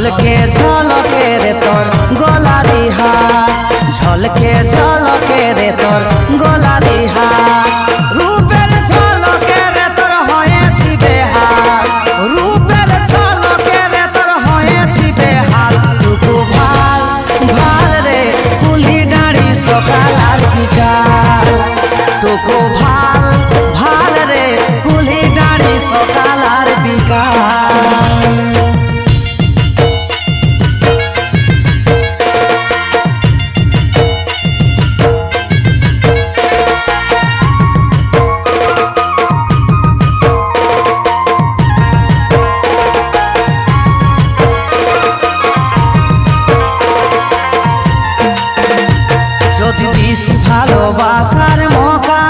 ঝলকে ঝলকে রে তোর গলারি হা রূপের ঝলকে ঝলকে রে তোর হয়েছি বেহাল। টুকু ভালো ভালো রে, কুলি দাঁড়ি সকাল আর বিকাল। দিস ভালোবাসার মকা।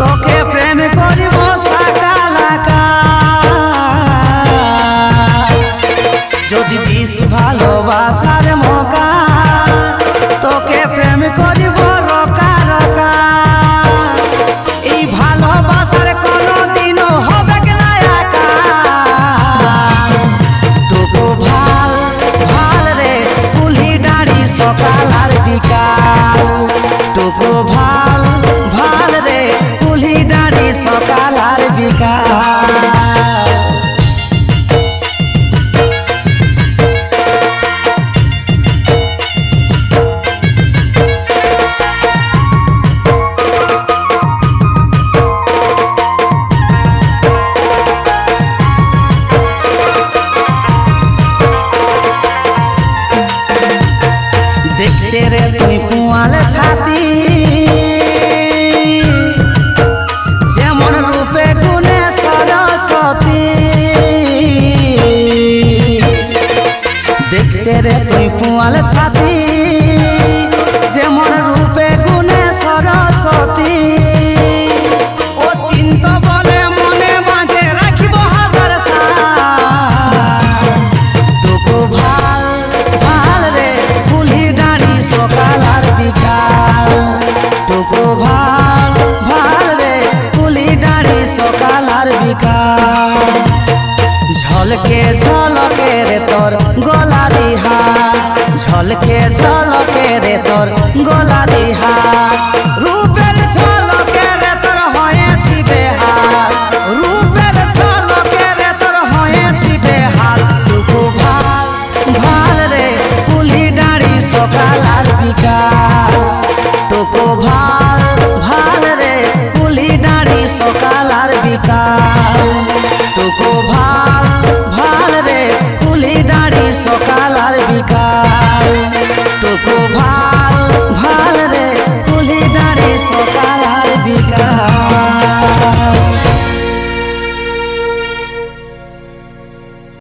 তোকে প্রেম করিব যদি দিস ভালোবাসার মকা রে তুই ঝলকে ঝলকে রে তোর গলারি হা রূপের ঝলকে রে তোর হয়েছি বেহাল। রূপের ঝলকে রে তোর হয়েছি বেহাল। টুকু ভালো ভালো রে, কুলি দাঁড়ি সকাল আর বিকাল। টুকু ভালো ভালো রে, কুলি দাঁড়ি সকাল আর বিকাল। টুকু ভালো ভালো রে, কুলি দাঁড়ি সকাল